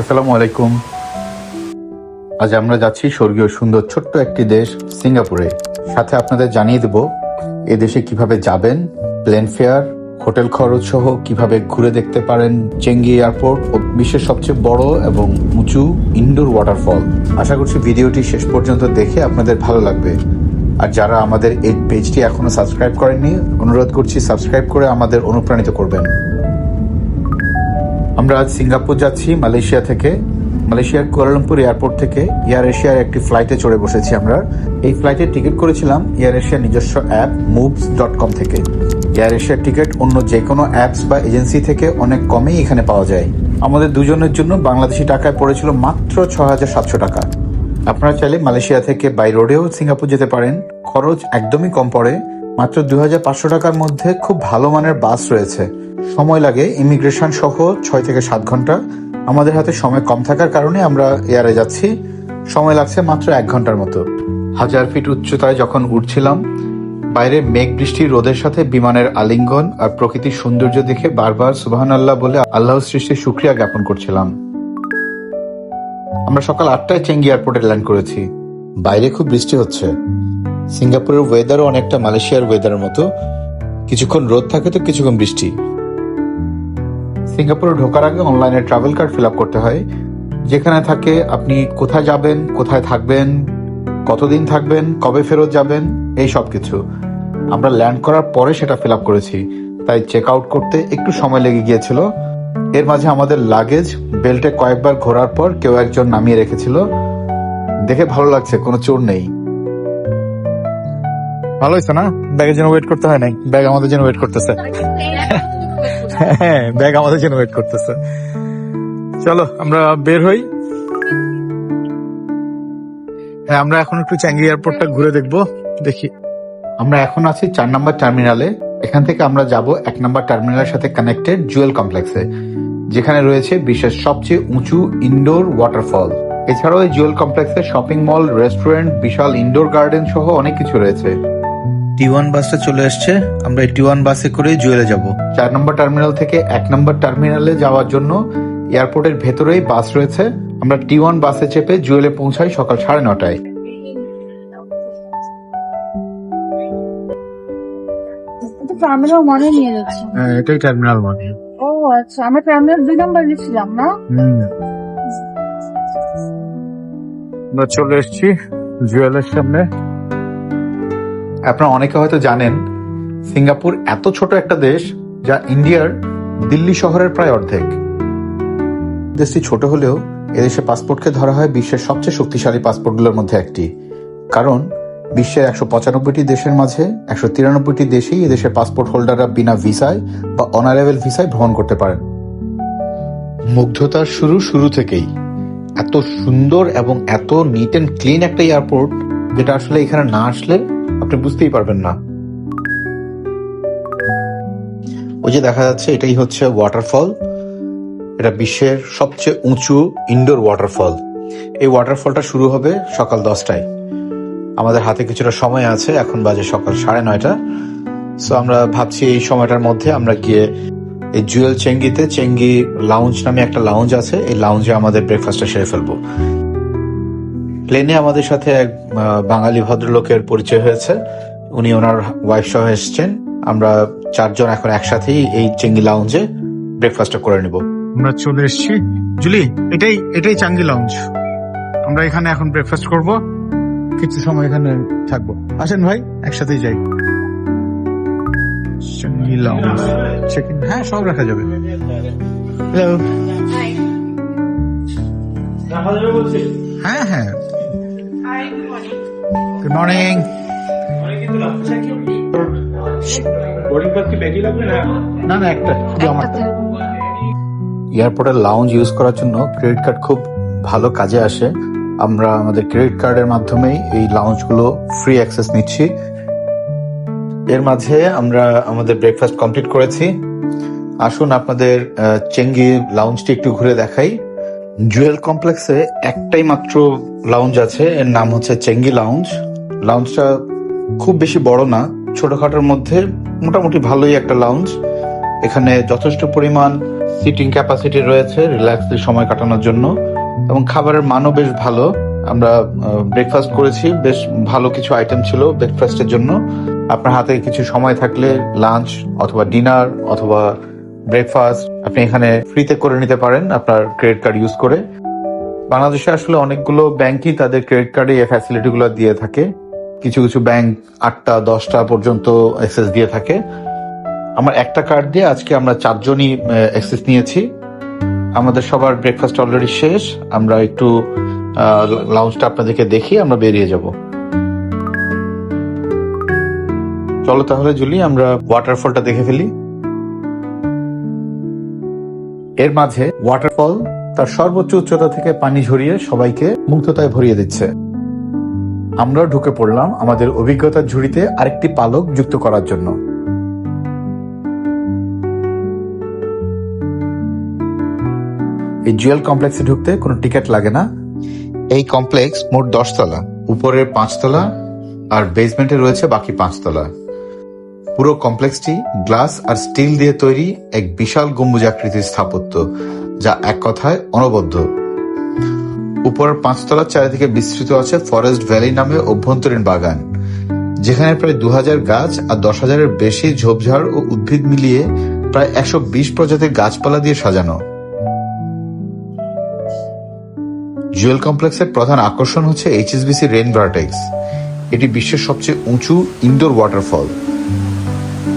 আসসালামু আলাইকুম। আজ আমরা যাচ্ছি স্বর্গীয় সুন্দর ছোট্ট একটি দেশ, সিঙ্গাপুরে। সাথে আপনাদের জানিয়ে দেব, এ দেশে কীভাবে যাবেন, প্লেন ফেয়ার, হোটেল খরচ সহ কীভাবে ঘুরে দেখতে পারেন চেঙ্গি এয়ারপোর্ট ও বিশ্বের সবচেয়ে বড় এবং উঁচু ইনডোর ওয়াটারফল। আশা করছি ভিডিওটি শেষ পর্যন্ত দেখে আপনাদের ভালো লাগবে। আর যারা আমাদের এই পেজটি এখনও সাবস্ক্রাইব করেননি, অনুরোধ করছি সাবস্ক্রাইব করে আমাদের অনুপ্রাণিত করবেন। আমরা আজ সিঙ্গাপুর যাচ্ছি, মালয়েশিয়া থেকে। মালয়েশিয়ার কুয়ালালামপুর এয়ারপোর্ট থেকে। এয়ার এশিয়ার একটি ফ্লাইটে চড়ে বসেছি আমরা। এই ফ্লাইটের টিকিট করেছিলাম এয়ার এশিয়ার নিজস্ব অ্যাপ মুভস ডট কম থেকে। এয়ার এশিয়ার টিকিট অন্য যে কোনো অ্যাপস বা এজেন্সি থেকে অনেক কমেই এখানে পাওয়া যায়। আমাদের দুজনের জন্য বাংলাদেশি টাকায় পড়েছিল মাত্র ছ হাজার সাতশো টাকা। আপনারা চাইলে মালয়েশিয়া থেকে বাই রোডেও সিঙ্গাপুর যেতে পারেন। খরচ একদমই কম পড়ে। মাত্র দুই হাজার পাঁচশো টাকার মধ্যে খুব ভালো মানের বাস রয়েছে। সময় লাগে ইমিগ্রেশন সহ ছয় থেকে সাত ঘণ্টা। আমাদের হাতে সময় কম থাকার কারণে আমরা এয়ারে যাচ্ছি। সময় লাগছে মাত্র এক ঘণ্টার মতো। হাজার ফিট উচ্চতায় যখন উঠছিলাম, বাইরে মেঘ বৃষ্টি রোদের সাথে বিমানের আলিঙ্গন আর প্রকৃতির সৌন্দর্য দেখে বারবার সুবাহান আল্লাহ বলে আল্লাহ সৃষ্টির সুক্রিয়া জ্ঞাপন করছিলাম। আমরা সকাল আটটায় চেঙ্গি এয়ারপোর্টে ল্যান্ড করেছি। বাইরে খুব বৃষ্টি হচ্ছে। সিঙ্গাপুরের ওয়েদারও অনেকটা মালয়েশিয়ার ওয়েদারের মতো। কিছুক্ষণ রোদ থাকে তো কিছুক্ষণ বৃষ্টি। সিঙ্গাপুরে ঢোকার আগে অনলাইনে ট্রাভেল কার্ড ফিল করতে হয়। যেখানে থাকে আপনি কোথায় যাবেন, কোথায় থাকবেন, কতদিন থাকবেন, কবে ফেরত যাবেন, এই সব কিছু। আমরা ল্যান্ড করার পরে সেটা ফিল করেছি। তাই চেক আউট করতে একটু সময় লেগে গিয়েছিল। এর মাঝে আমাদের লাগেজ, বেল্টে কয়েকবার ঘোরার পর কেউ একজন নামিয়ে রেখেছিল। দেখে ভালো লাগছে, কোনো চোর নেই। ভালো হয়েছে না? ব্যাগের জন্য ওয়েট করতে হয় নাই? ব্যাগ আমাদের জন্য ওয়েট করতেছে। হ্যাঁ ব্যাগ আমাদের জন্য ওয়েট করতেছে। চলো, আমরা বের হই। হ্যাঁ আমরা এখন একটু চ্যাঙ্গি এয়ারপোর্টটা ঘুরে দেখব, দেখি। আমরা এখন আছি চার নম্বর টার্মিনালে এখান থেকে আমরা যাব এক নম্বর টার্মিনালের সাথে কানেক্টেড জুয়েল কমপ্লেক্সে যেখানে রয়েছে বিশ্বের সবচেয়ে উঁচু ইনডোর ওয়াটারফল এছাড়াও এই জুয়েল কমপ্লেক্সে শপিং মল রেস্টুরেন্ট বিশাল ইনডোর গার্ডেন সহ অনেক কিছু রয়েছে। টি ওয়ান বাসটা চলে আসছে আমরা টি ওয়ান বাসে করে জুয়েলে যাব। চার নম্বর টার্মিনাল থেকে এক নম্বর টার্মিনালে যাওয়ার জন্য এয়ারপোর্টের ভেতরেই বাস রয়েছে। আমরা টি ওয়ান বাসে চেপে জুয়েলে পৌঁছাই সকাল সাড়ে নটায়। টার্মিনাল ওয়ানে নিয়ে যাচ্ছে। হ্যাঁ এটাই টার্মিনাল মানে। ও আচ্ছা আমরা টার্মিনাল দুই নাম্বার গেছিলাম না? আমরা চলে এসেছি জুয়েলের সামনে। আপনারা অনেকে হয়তো জানেন, সিঙ্গাপুর এত ছোট একটা দেশ যা ইন্ডিয়ার দিল্লি শহরের প্রায় অর্ধেক। দেশটি ছোট হলেও এদেশে পাসপোর্টকে ধরা হয় বিশ্বের সবচেয়ে শক্তিশালী পাসপোর্টগুলোর মধ্যে একটি। কারণ, বিশ্বের একশো পঁচানব্বইটি দেশের মাঝে একশো তিরানব্বইটি দেশেই এদেশের পাসপোর্ট হোল্ডাররা বিনা ভিসায় বা অনারেবল ভিসায় ভ্রমণ করতে পারেন। মুগ্ধতার শুরু শুরু থেকেই। এত সুন্দর এবং এত নিট অ্যান্ড ক্লিন একটা এয়ারপোর্ট, যেটা আসলে এখানে না আসলে আপনি বুঝতেই পারবেন না। ওই যে দেখা যাচ্ছে, এটাই হচ্ছে ওয়াটারফল এটা বিশ্বের সবচেয়ে উঁচু ইনডোর ওয়াটারফল এই ওয়াটারফলটা শুরু হবে সকাল দশটায়। আমাদের হাতে কিছুটা সময় আছে, এখন বাজে সকাল সাড়ে নয়টা। সো আমরা ভাবছি এই সময়টার মধ্যে আমরা গিয়ে এই জুয়েল চেঙ্গিতে, চেঙ্গি লাউঞ্জ নামে একটা লাউঞ্জ আছে। এই লাউঞ্জে আমাদের ব্রেকফাস্টটা সেরে ফেলব। প্লেনে আমাদের সাথে এক বাঙালি ভদ্রলোকের পরিচয় হয়েছে। উনি ওনার ওয়াইফ সহ এসছেন। আমরা চারজন এখন একসাথেই এই চেঙ্গি লাউঞ্জে ব্রেকফাস্টটা করে নেব। আমরা চলে এসেছি। জুলি এটাই এটাই চাঙ্গি লঞ্চ আমরা এখানে এখন ব্রেকফাস্ট করব। কিছু সময় এখানে থাকব। আসেন ভাই একসাথেই যাই। চাঙ্গি চেক ইন হ্যাঁ সব রাখা যাবে। হ্যালো হ্যাঁ হ্যাঁ। গুড মর্নিং না না একটা এয়ারপোর্টের লাউঞ্জ ইউজ করার জন্য ক্রেডিট কার্ড খুব ভালো কাজে আসে। আমরা আমাদের ক্রেডিট কার্ডের মাধ্যমেই এই লাউঞ্জগুলো ফ্রি অ্যাক্সেস নিচ্ছি। এর মাঝে আমরা আমাদের ব্রেকফাস্ট কমপ্লিট করেছি। আসুন আপনাদের চেঙ্গি লাউঞ্জটি একটু ঘুরে দেখাই। জুয়েল কমপ্লেক্সে একটাই মাত্র লাউঞ্জ আছে এর নাম হচ্ছে চেঙ্গি লাউঞ্জ লাউঞ্জটা খুব বেশি বড় না, ছোটখাটোর মধ্যে মোটামুটি ভালোই একটা লাউঞ্জ এখানে যথেষ্ট পরিমাণ সিটিং ক্যাপাসিটি রয়েছে রিল্যাক্সলি সময় কাটানোর জন্য। এবং খাবারের মানও বেশ ভালো। আমরা ব্রেকফাস্ট করেছি, বেশ ভালো কিছু আইটেম ছিল ব্রেকফাস্টের জন্য। আপনার হাতে কিছু সময় থাকলে লাঞ্চ অথবা ডিনার অথবা ব্রেকফাস্ট আপনি এখানে ফ্রিতে করে নিতে পারেন আপনার ক্রেডিট কার্ড ইউজ করে। বাংলাদেশে আসলে অনেকগুলো ব্যাংকই তাদের ক্রেডিট কার্ডে এই ফ্যাসিলিটি গুলো দিয়ে থাকে। কিছু কিছু ব্যাংক আটটা, দশটা পর্যন্ত অ্যাক্সেস দিয়ে থাকে। আমার একটা কার্ড দিয়ে আজকে আমরা চারজনই অ্যাক্সেস নিয়েছি। আমাদের সবার ব্রেকফাস্ট অলরেডি শেষ। আমরা একটু লাউঞ্জটা আপনাদেরকে দেখি আমরা বেরিয়ে যাব। চলো তাহলে জুলি, আমরা ওয়াটারফলটা দেখে ফেলি। এর মাঝে ওয়াটারফল তার সর্বোচ্চ উচ্চতা থেকে পানি ঝরিয়ে সবাইকে মুগ্ধতায় ভরিয়ে দিচ্ছে। আমরাও ঢুকে পড়লাম আমাদের অভিজ্ঞতার ঝুড়িতে আরেকটি পালক যুক্ত করার জন্য। এই জুয়েল কমপ্লেক্সে ঢুকতে কোনো টিকিট লাগে না। এই কমপ্লেক্স মোট দশতলা, উপরের পাঁচতলা আর বেসমেন্টে রয়েছে বাকি পাঁচতলা। পুরো কমপ্লেক্সটি গ্লাস আর স্টিল দিয়ে তৈরি এক বিশাল গম্বুজাকৃতির স্থাপত্য, যা এক কথায় অনবদ্য। উপরের পাঁচতলার চারিদিকে বিস্তৃত আছে ফরেস্ট ভ্যালি নামে অভ্যন্তরীণ বাগান, যেখানে প্রায় দু হাজার গাছ আর দশ হাজারের বেশি ঝোপঝাড় ও উদ্ভিদ মিলিয়ে প্রায় একশো বিশ প্রজাতির গাছপালা দিয়ে সাজানো। জুয়েল কমপ্লেক্সের প্রধান আকর্ষণ হচ্ছে এইচএসবিসি রেন ভার্টেক্স। এটি বিশ্বের সবচেয়ে উঁচু ইনডোর ওয়াটারফল,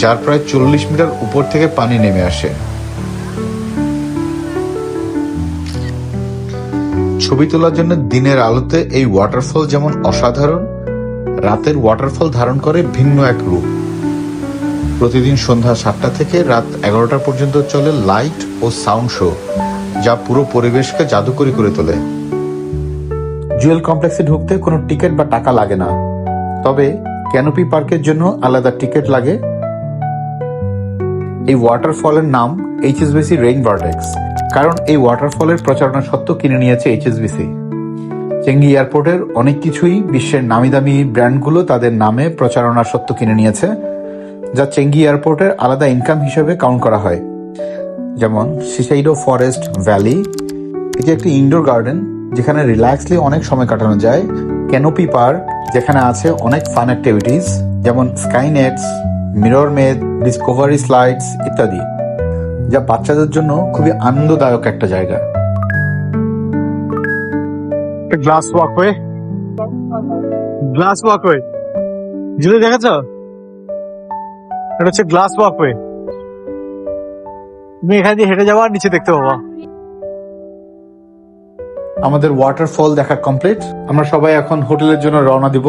যার প্রায় চল্লিশ মিটার উপর থেকে পানি নেমে আসে। ছবি তোলার জন্য দিনের আলোতে এই ওয়াটারফল যেমন অসাধারণ, রাতের ওয়াটারফল ধারণ করে ভিন্ন এক রূপ। প্রতিদিন সন্ধ্যা সাতটা থেকে রাত এগারোটা পর্যন্ত চলে লাইট ও সাউন্ড শো যা পুরো পরিবেশকে জাদুকরি করে তোলে। জুয়েল কমপ্লেক্সে ঢুকতে কোনো টিকিট বা টাকা লাগে না। তবে ক্যানোপি পার্কের জন্য আলাদা টিকিট লাগে। এই ওয়াটারফলের নাম এইচএসবিসি রেইন ভার্টেক্স কারণ এই ওয়াটারফলের প্রচারণা সত্ত্বেও কিনে নিয়েছে এইচএসবিসি চেঙ্গি এয়ারপোর্টের অনেক কিছুই বিশ্বের নামি দামি ব্র্যান্ডগুলো তাদের নামে প্রচারণা সত্ত্ব কিনে নিয়েছে, যা চেঙ্গি এয়ারপোর্টের আলাদা ইনকাম হিসেবে কাউন্ট করা হয়। যেমন সিসাইডো ফরেস্ট ভ্যালি এটি একটি ইনডোর গার্ডেন যেখানে রিল্যাক্সলি অনেক সময় কাটানো যায় ক্যানোপি পার্ক যেখানে আছে অনেক ফান অ্যাক্টিভিটিস যেমন sky nets mirror maze discovery slides ইত্যাদি। যা বাচ্চাদের জন্য খুবই আনন্দদায়ক একটা জায়গা। গ্লাস ওয়াকওয়ে গ্লাস ওয়াকওয়ে জুলি দেখেছ? এটা হচ্ছে গ্লাস ওয়াকওয়ে তুমি এখানে দিয়ে হেঁটে যাওয়া আর নিচে দেখতে পাবা। আমাদের ওয়াটারফল দেখা কমপ্লিট আমরা সবাই এখন হোটেলের জন্য রওনা দিব।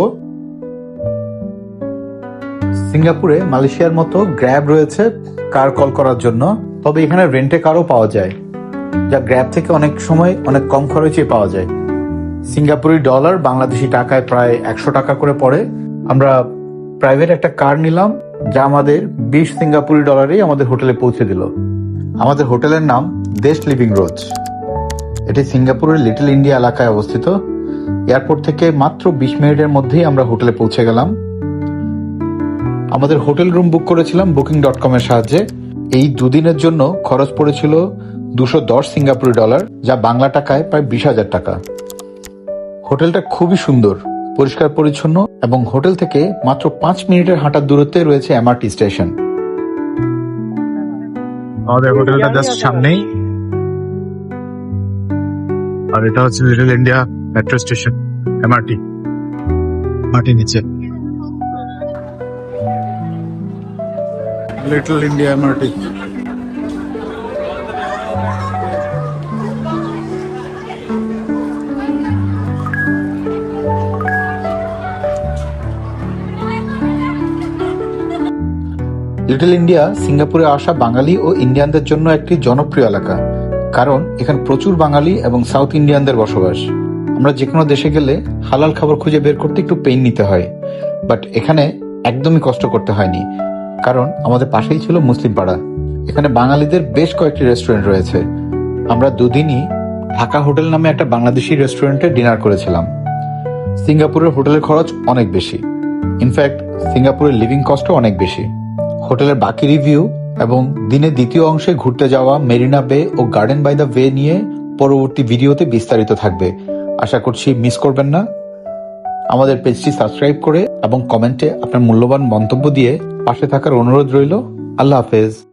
সিঙ্গাপুরে মালয়েশিয়ার মতো গ্র্যাব রয়েছে কার কল করার জন্য। তবে এখানে রেন্টে কারও পাওয়া যায়, যা গ্র্যাব থেকে অনেক সময় অনেক কম খরচে পাওয়া যায়। সিঙ্গাপুরি ডলার বাংলাদেশি টাকায় প্রায় একশো টাকা করে পড়ে। আমরা প্রাইভেট একটা কার নিলাম, যা আমাদের বিশ সিঙ্গাপুরি ডলারেই আমাদের হোটেলে পৌঁছে দিল। আমাদের হোটেলের নাম দেশ লিভিং রোজ এটি সিঙ্গাপুরের লিটল ইন্ডিয়া এলাকায় অবস্থিত। এয়ারপোর্ট থেকে মাত্র বিশ মিনিটের মধ্যেই আমরা হোটেলে পৌঁছে গেলাম। আমাদের হোটেল রুম বুক করেছিলাম বুকিং ডট কম এর সাহায্যে। এই দুদিনের জন্য খরচ পড়েছিল দুশো দশ সিঙ্গাপুরি ডলার যা বাংলা টাকায় প্রায় বিশ হাজার টাকা। হোটেলটা খুবই সুন্দর পরিষ্কার পরিচ্ছন্ন এবং হোটেল থেকে মাত্র পাঁচ মিনিটের হাঁটার দূরত্বে রয়েছে এমআরটি স্টেশন। আমাদের হোটেলটা জাস্ট সামনেই। আর এটা হচ্ছে Little India metro station MRT. মাটি নিচে। Little India MRT Little India সিঙ্গাপুরে আসা বাঙালি ও ইন্ডিয়ানদের জন্য একটি জনপ্রিয় এলাকা, কারণ এখানে প্রচুর বাঙালি এবং সাউথ ইন্ডিয়ানদের বসবাস। আমরা যে কোনো দেশে গেলে হালাল খাবার খুঁজে বের করতে একটু পেইন নিতে হয় বাট এখানে একদমই কষ্ট করতে হয়নি। কারণ আমাদের পাশেই ছিল মুসলিম পাড়া। এখানে বাঙালিদের বেশ কয়েকটি রেস্টুরেন্ট রয়েছে। আমরা দুদিনই ঢাকা হোটেল নামে একটা বাংলাদেশি রেস্টুরেন্টে ডিনার করেছিলাম। সিঙ্গাপুরের হোটেলের খরচ অনেক বেশি। ইনফ্যাক্ট সিঙ্গাপুরের লিভিং কস্টও অনেক বেশি। হোটেলের বাকি রিভিউ এবং দিনের দ্বিতীয় অংশে ঘুরতে যাওয়া মেরিনা বে ও গার্ডেন বাই দ্য ওয়ে নিয়ে পরবর্তী ভিডিওতে বিস্তারিত থাকবে। আশা করছি মিস করবেন না। আমাদের পেজটি সাবস্ক্রাইব করে এবং কমেন্টে আপনার মূল্যবান মন্তব্য দিয়ে পাশে থাকার অনুরোধ রইল। আল্লাহ হাফেজ।